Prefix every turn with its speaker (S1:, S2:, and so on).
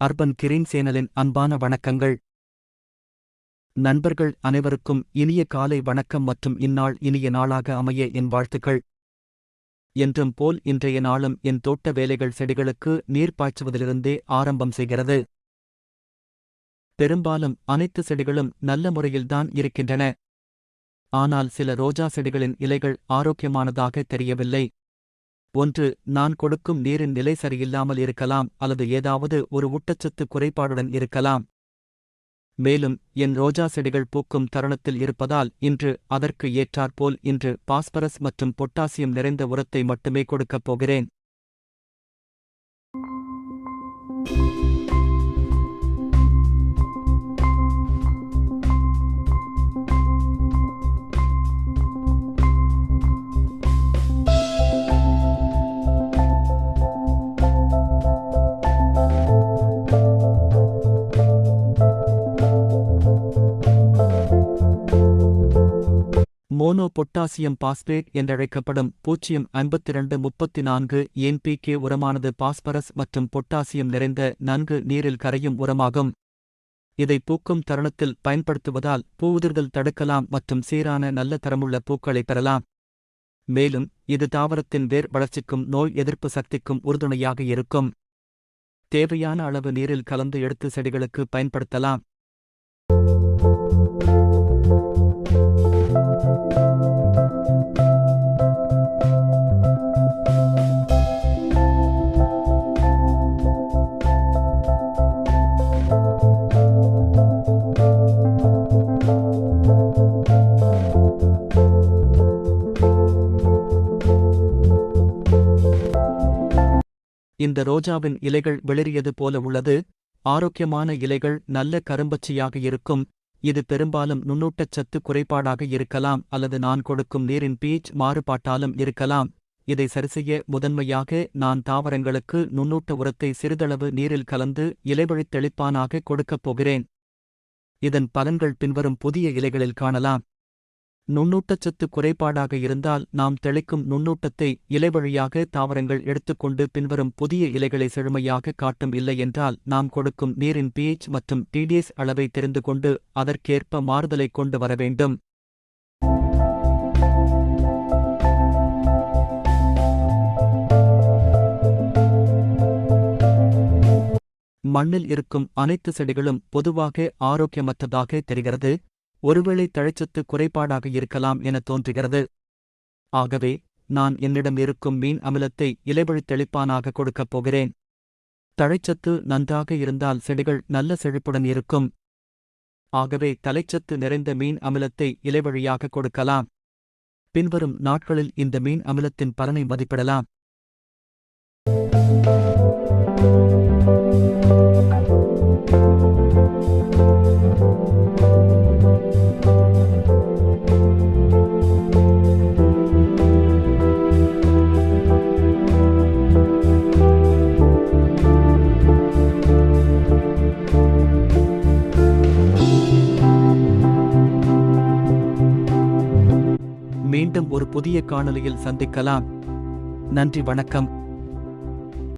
S1: Urban green சேனலின் அன்பான வணக்கங்கள். நண்பர்கள் அனைவருக்கும் இனிய காலை வணக்கம் மற்றும் இந்நாள் இனிய நாளாக அமைய என் வாழ்த்துக்கள். என்றும் போல் இன்றைய நாளும் என் தோட்ட வேலைகள் செடிகளுக்கு நீர் பாய்ச்சுவதிலிருந்தே ஆரம்பம் செய்கிறது. பெரும்பாலும் அனைத்து செடிகளும் நல்ல முறையில்தான் இருக்கின்றன. ஆனால் சில ரோஜா செடிகளின் இலைகள் ஆரோக்கியமானதாக தெரியவில்லை. ஒன்று நான் கொடுக்கும் நீரின் நிலை சரியில்லாமல் இருக்கலாம் அல்லது ஏதாவது ஒரு ஊட்டச்சத்து குறைபாடுடன் இருக்கலாம். மேலும் என் ரோஜா செடிகள் பூக்கும் தருணத்தில் இருப்பதால் இன்று அதற்கு ஏற்றாற்போல் இன்று பாஸ்பரஸ் மற்றும் பொட்டாசியம் நிறைந்த உரத்தை மட்டுமே கொடுக்கப் போகிறேன். மோனோ பொட்டாசியம் பாஸ்பேட் என்றழைக்கப்படும் பூஜ்ஜியம் ஐம்பத்திரண்டு முப்பத்தி நான்கு என்பிகே உரமானது பாஸ்பரஸ் மற்றும் பொட்டாசியம் நிறைந்த நன்கு நீரில் கரையும் உரமாகும். இதை பூக்கும் தருணத்தில் பயன்படுத்துவதால் பூவுதிர்தல் தடுக்கலாம் மற்றும் சீரான நல்ல தரமுள்ள பூக்களை பெறலாம். மேலும் இது தாவரத்தின் வேர் வளர்ச்சிக்கும் நோய் எதிர்ப்பு சக்திக்கும் உறுதுணையாக இருக்கும். தேவையான அளவு நீரில் கலந்து எடுத்து செடிகளுக்கு பயன்படுத்தலாம். இந்த ரோஜாவின் இலைகள் வெளிரியது போல உள்ளது. ஆரோக்கியமான இலைகள் நல்ல கரும்பச்சையாக இருக்கும். இது பெரும்பாலும் நுண்ணூட்டச்சத்து குறைபாடாக இருக்கலாம் அல்லது நான் கொடுக்கும் நீரின் பீச் மாறுபாட்டாலும் இருக்கலாம். இதை சரிசெய்ய முதன்மையாக நான் தாவரங்களுக்கு நுண்ணூட்ட உரத்தை சிறிதளவு நீரில் கலந்து இலைவழித் தெளிப்பானாக கொடுக்கப் போகிறேன். இதன் பலன்கள் பின்வரும் புதிய இலைகளில் காணலாம். நுண்ணூட்டச்சத்து குறைபாடாக இருந்தால் நாம் தெளிக்கும் நுண்ணூட்டத்தை இலைவழியாக தாவரங்கள் எடுத்துக்கொண்டு பின்வரும் புதிய இலைகளை செழுமையாக காட்டும் இல்லை என்றால் நாம் கொடுக்கும் நீரின் பிஎச் மற்றும் டிடிஎஸ் அளவை தெரிந்து கொண்டு அதற்கேற்ப மாறுதலை கொண்டு வர வேண்டும். மண்ணில் இருக்கும் அனைத்து செடிகளும் பொதுவாக ஆரோக்கியமற்றதாக தெரிகிறது. ஒருவேளை தழைச்சத்து குறைபாடாக இருக்கலாம் என தோன்றுகிறது. ஆகவே நான் என்னிடம் இருக்கும் மீன் அமிலத்தை இலைவழித் தெளிப்பானாக கொடுக்கப் போகிறேன். தழைச்சத்து நன்றாக இருந்தால் செடிகள் நல்ல செழிப்புடன் இருக்கும். ஆகவே தலைச்சத்து நிறைந்த மீன் அமிலத்தை இலைவழியாக கொடுக்கலாம். பின்வரும் நாட்களில் இந்த மீன் அமிலத்தின் பலனை மதிப்பிடலாம். மீண்டும் ஒரு புதிய காணொளியில் சந்திக்கலாம். நன்றி வணக்கம்.